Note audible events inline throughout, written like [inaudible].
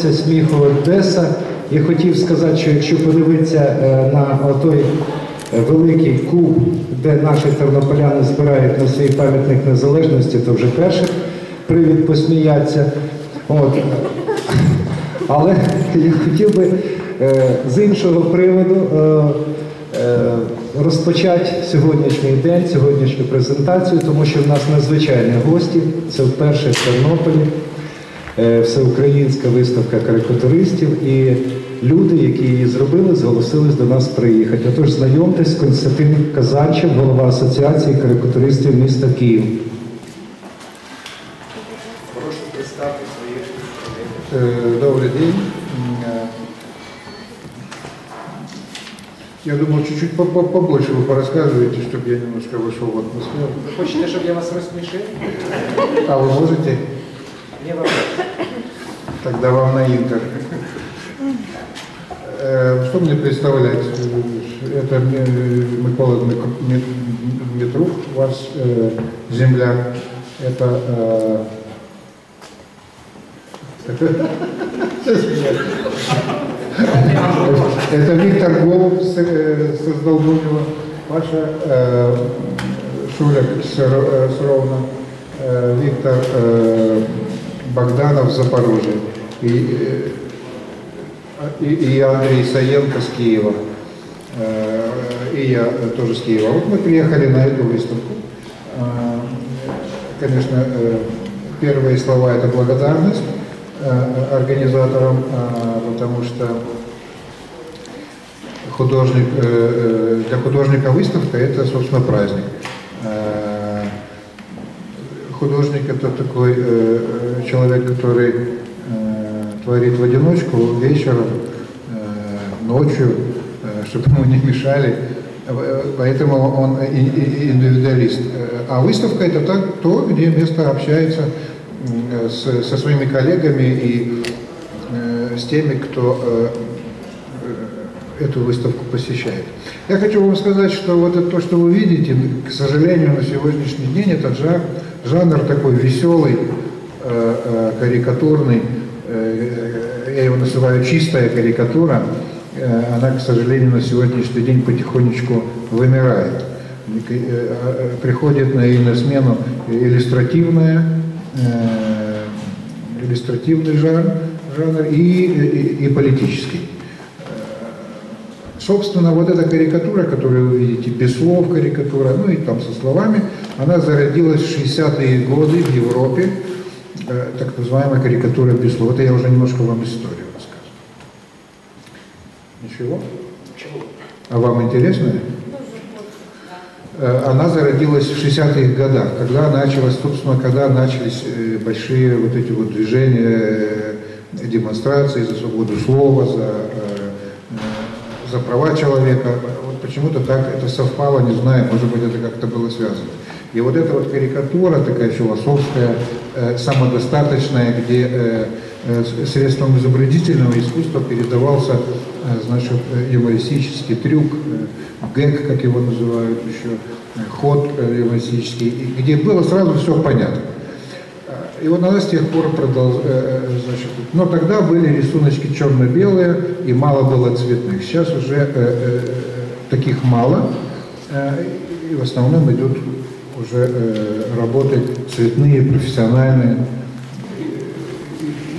що сміху Одеса. Я хотів сказати, що якщо подивитися е, на той е, великий куб, де наші тернополяни збирають на свій пам'ятник незалежності, то вже перший привід посміятися. От. [laughs] Але я хотів би е, з іншого приводу розпочати сьогоднішній день, сьогоднішню презентацію, тому що в нас надзвичайні гості. Це вперше в Тернополі, всеукраїнська виставка карикатуристів. І люди, які її зробили, зголосились до нас приїхати. Отож, знайомтесь, Константин Казанчев, голова Асоціації карикатуристів міста Київ. Прошу представити своїх Э, Добрый день. М, э, Я думал, чуть-чуть по- по- побольше вы порассказываете, чтобы я немножко вышел в атмосферу. Ви хочете, щоб я вас розсмішив? А вы можете? Ні, вопрос. Тогда вам на интер. Э, Что мне представлять? Это Микола Дмитрук, ваш э, земляк. Это э, Это Виктор Голуб создал Бунева, Паша Шуляк с, Ро- с Ровно, э, Виктор Богданов с Запорожья и, э, и, и Андрей Саенко с Киева. Э, И я тоже с Киева. Вот мы приехали на эту выставку. Э, Конечно, первые слова это благодарность организаторам, потому что художник, для художника выставка это, собственно, праздник. Художник это такой человек, который творит в одиночку вечером, э, ночью, э, чтобы ему не мешали. Э, Поэтому он индивидуалист. А выставка это так, то, где место общается со своими коллегами и с теми, кто эту выставку посещает. Я хочу вам сказать, что вот это то, что вы видите, к сожалению, на сегодняшний день этот жанр, жанр такой веселый, карикатурный, называю чистая карикатура, э, она, к сожалению, на сегодняшний день потихонечку вымирает. Э, Приходит на, и на смену иллюстративная, э, иллюстративный жанр, жанр и, и, и политический. Собственно, вот эта карикатура, которую вы видите, без слов карикатура, ну и там со словами, она зародилась в 60-е годы в Европе, так называемая карикатура без слов. Это я уже немножко вам историю рассказываю. Ничего? А вам интересно? Э, Она зародилась в 60-х годах, когда началось, собственно, когда начались э, большие вот эти вот движения, э, демонстрации за свободу слова, за, за права человека. Вот почему-то так это совпало, не знаю, может быть, это как-то было связано. И вот эта вот карикатура такая философская, э, самодостаточная, где э, э, средством изобразительного искусства передавался, значит, э, юмористический трюк, э, гэг, как его называют еще, э, ход э, юмористический, где было сразу все понятно. Э, И вот она с тех пор продолжает, значит, но тогда были рисуночки черно-белые и мало было цветных. Сейчас уже э, э, таких мало, э, и в основном идут уже э, работы цветные, профессиональные.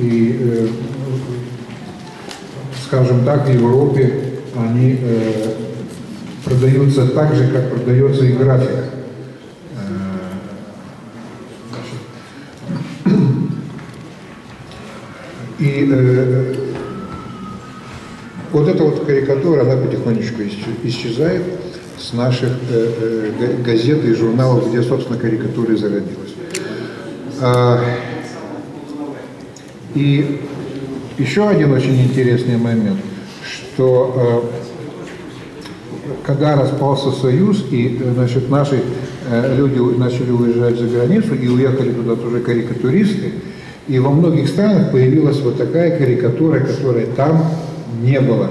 И, э, скажем так, в Европе они э, продаются так же, как продается и график. Э, И э, вот эта вот карикатура, она потихонечку исче- исчезает с наших э, э, га- газет и журналов, где, собственно, карикатура зародилась. А, И еще один очень интересный момент, что э, когда распался Союз, и э, значит, наши э, люди начали уезжать за границу, и уехали туда тоже карикатуристы, и во многих странах появилась вот такая карикатура, которой там не было.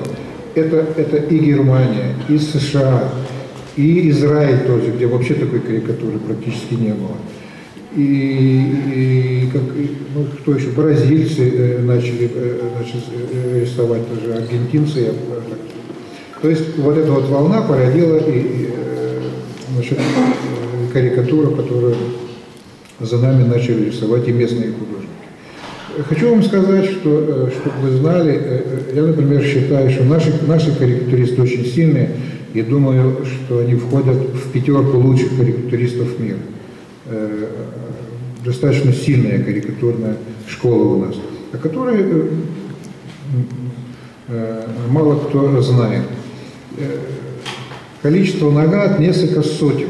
Это, это и Германия, и США, и Израиль тоже, где вообще такой карикатуры практически не было. И, и как, ну, кто еще, бразильцы э, начали э, значит, э, рисовать тоже, аргентинцы. я, так. То есть вот эта вот волна породила и, и, э, значит, э, карикатуру, которую за нами начали рисовать и местные художники. Хочу вам сказать, что, чтобы вы знали, я, например, считаю, что наши, наши карикатуристы очень сильные, и думаю, что они входят в пятерку лучших карикатуристов мира. Э, Достаточно сильная карикатурная школа у нас, о которой э, э, мало кто знает. Количество наград несколько сотен.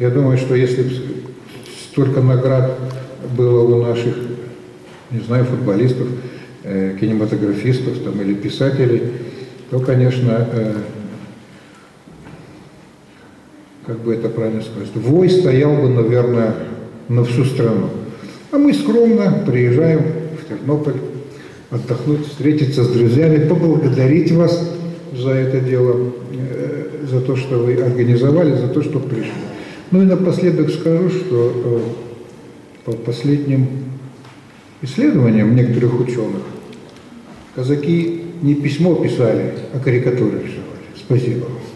Я думаю, что если б столько наград было у наших, не знаю, футболистов, кинематографистов там, или писателей, то, конечно, как бы это правильно сказать, вой стоял бы, наверное, на всю страну. А мы скромно приезжаем в Тернополь отдохнуть, встретиться с друзьями, поблагодарить вас за это дело, э, за то, что вы организовали, за то, что пришли. Ну и напоследок скажу, что э, по последним исследованиям некоторых ученых казаки не письмо писали, а карикатуры рисовали. Спасибо вам.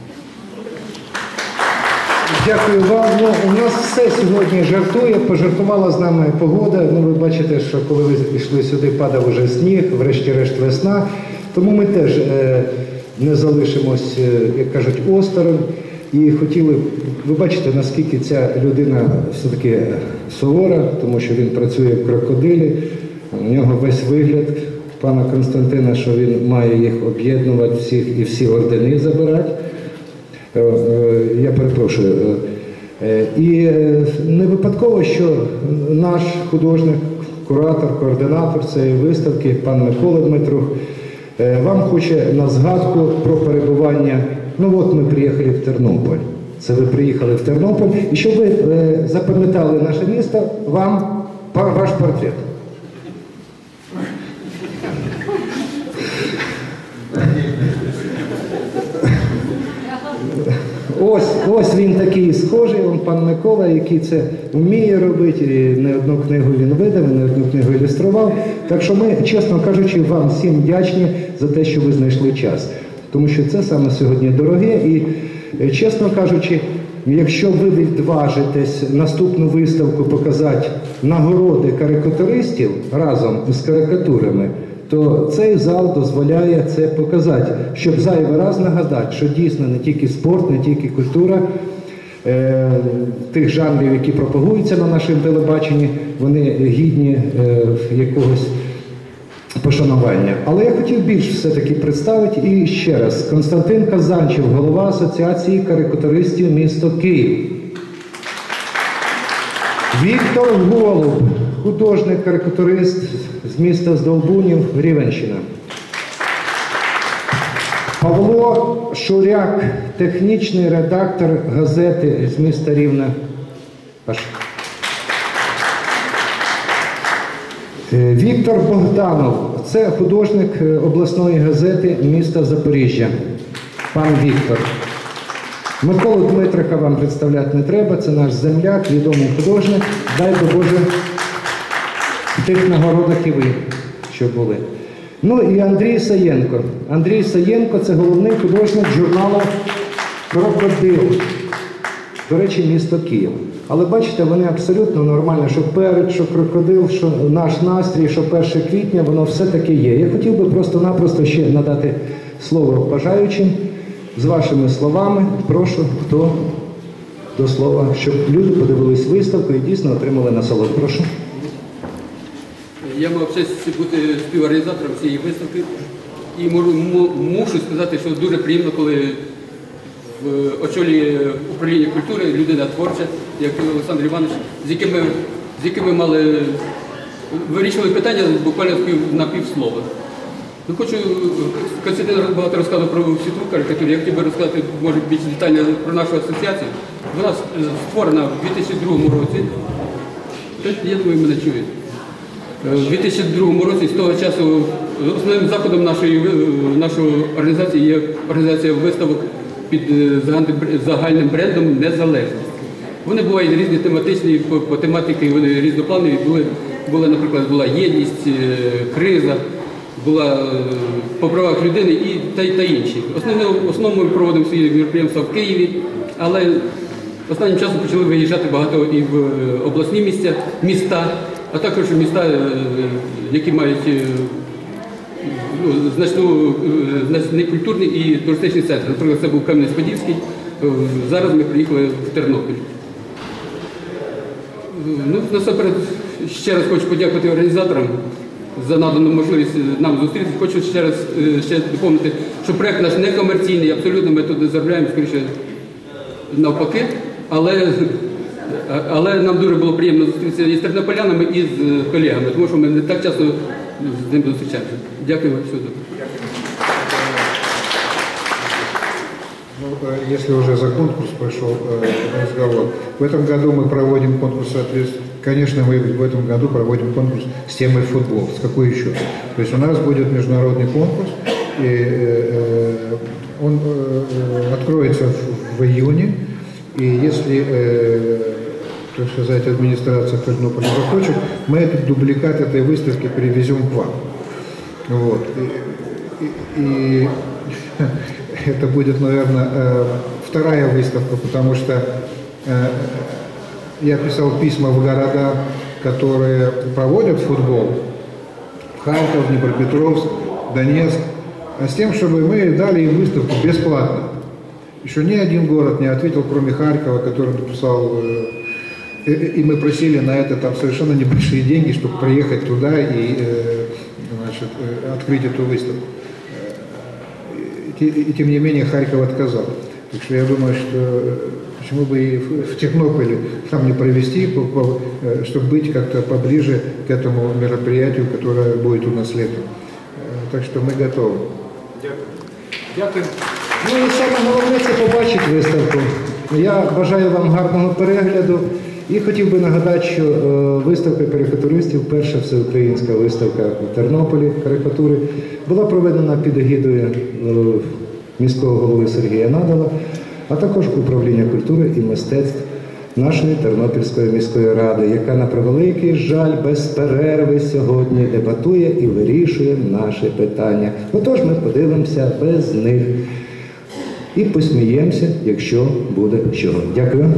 Дякую вам. Ну, у нас все сьогодні жартує. Пожартувала з нами погода. Ну, ви бачите, що коли ви йшли сюди, падав уже сніг, врешті-решт весна. Тому ми теж е, не залишимось, е, як кажуть, осторонь. І хотіли, ви бачите, наскільки ця людина все-таки сувора, тому що він працює в крокодилі. У нього весь вигляд пана Константина, що він має їх об'єднувати всіх і всі ордени забирати. Е, Я перепрошую. Е, І е, не випадково, що наш художник, куратор, координатор цієї виставки, пан Микола Дмитрук, е, вам хоче на згадку про перебування. Ну от ми приїхали в Тернопіль. Це ви приїхали в Тернопіль. І щоб ви запам'ятали наше місто, вам ваш портрет. Ось, ось він такий схожий, он пан Микола, який це вміє робити. І не одну книгу він видав, не одну книгу ілюстрував. Так що ми, чесно кажучи, вам всім вдячні за те, що ви знайшли час. Тому що це саме сьогодні дороге. І, е, чесно кажучи, якщо ви відважитесь наступну виставку показати нагороди карикатуристів разом з карикатурами, то цей зал дозволяє це показати, щоб зайвий раз нагадати, що дійсно не тільки спорт, не тільки культура е, тих жанрів, які пропагуються на нашому телебаченні, вони гідні е, якогось пошанування. Але я хотів більш все-таки представити і ще раз Константин Казанчев, голова Асоціації карикатуристів місто Київ. Віктор Голуб, художник-карикатурист з міста Здолбунів, Рівенщина. Павло Шуряк, технічний редактор газети з міста Рівне. Аж. Е, Віктор Богданов, це художник е, обласної газети міста Запоріжжя. Пан Віктор. Миколу Дмитриха вам представляти не треба, це наш земляк, відомий художник. Дай Боже тих нагородах і ви, що були. Ну і Андрій Саєнко. Андрій Саєнко це головний художник журналу Крокодил. До речі, місто Київ. Але бачите, вони абсолютно нормально, що перед, що крокодил, що наш настрій, що 1 квітня, воно все таки є. Я хотів би просто-напросто ще надати слово бажаючим з вашими словами. Прошу, хто до слова, щоб люди подивились виставку і дійсно отримали насолоду. Прошу. Я мав честь бути співорганізатором цієї виставки і мушу сказати, що дуже приємно, коли в очолі управління культури людина творча, як Олександр Іванович, з якими, з якими мали вирішили питання буквально на півслова. Ну, хочу, Константин багато розказував про світову карикатуру. Я хотів би розказати, може, більш детально про нашу асоціацію. Вона е, створена в 2002 році. Я думаю, мене чують. У 2002 році з того часу основним заходом нашої, нашої організації є організація виставок під е, загальним брендом Незалежність. Вони бувають різні тематичні, по, по тематиці вони різнопланові. Були, була, наприклад, була єдність, е, криза, була е, по правах людини і та, та інші. Основне, в основному ми проводимо свої мероприємства в Києві, але останнім часом почали виїжджати багато і в обласні місця, міста, а також міста, е, які мають е, ну, значну, е, значний культурний і туристичний центр. Наприклад, це був Кам'янець-Подільський, зараз ми приїхали в Тернопіль. Ну, насамперед, ще раз хочу подякувати організаторам за надану можливість нам зустрітися. Хочу ще раз ще доповнити, що проект наш не комерційний, абсолютно ми тут не заробляємо, скоріше навпаки. Але, але нам дуже було приємно зустрітися і з тернополянами, і з колегами, тому що ми не так часто з ними зустрічаємося. Дякую вам всюди. Ну, э, если уже за конкурс пошел э, разговор, в этом году мы проводим конкурс, соответственно, конечно, мы в этом году проводим конкурс с темой футбол. С какой еще? То есть у нас будет международный конкурс, и э, э, он э, откроется в, в июне, и если, э, так сказать, администрация Тернополя захочет, мы этот дубликат этой выставки привезем к вам. Вот. И, и- и [laughs] это будет, наверное, э, вторая выставка, потому что э, я писал письма в города, которые проводят футбол, в Харьков, Днепропетровск, Донецк, а с тем, чтобы мы дали им выставку бесплатно. Еще ни один город не ответил, кроме Харькова, который написал, э, и, и мы просили на это там совершенно небольшие деньги, чтобы приехать туда и э, значит, э, открыть эту выставку. И, те- и тем не менее Харьков отказал. Так что я думаю, что э, почему бы и в, Технополе там не провести, э, чтобы быть как-то поближе к этому мероприятию, которое будет у нас летом. Э, Так что мы готовы. Дякую. Ну і саме головне це побачити виставку. Я бажаю вам гарного перегляду і хотів би нагадати, що е, виставка карикатуристів, перша всеукраїнська виставка у Тернополі карикатури, була проведена під егідою е, міського голови Сергія Надала, а також управління культури і мистецтв нашої Тернопільської міської ради, яка на превеликий жаль без перерви сьогодні дебатує і вирішує наші питання. Отож, ми подивимося без них і посміємося, якщо буде що. Дякую.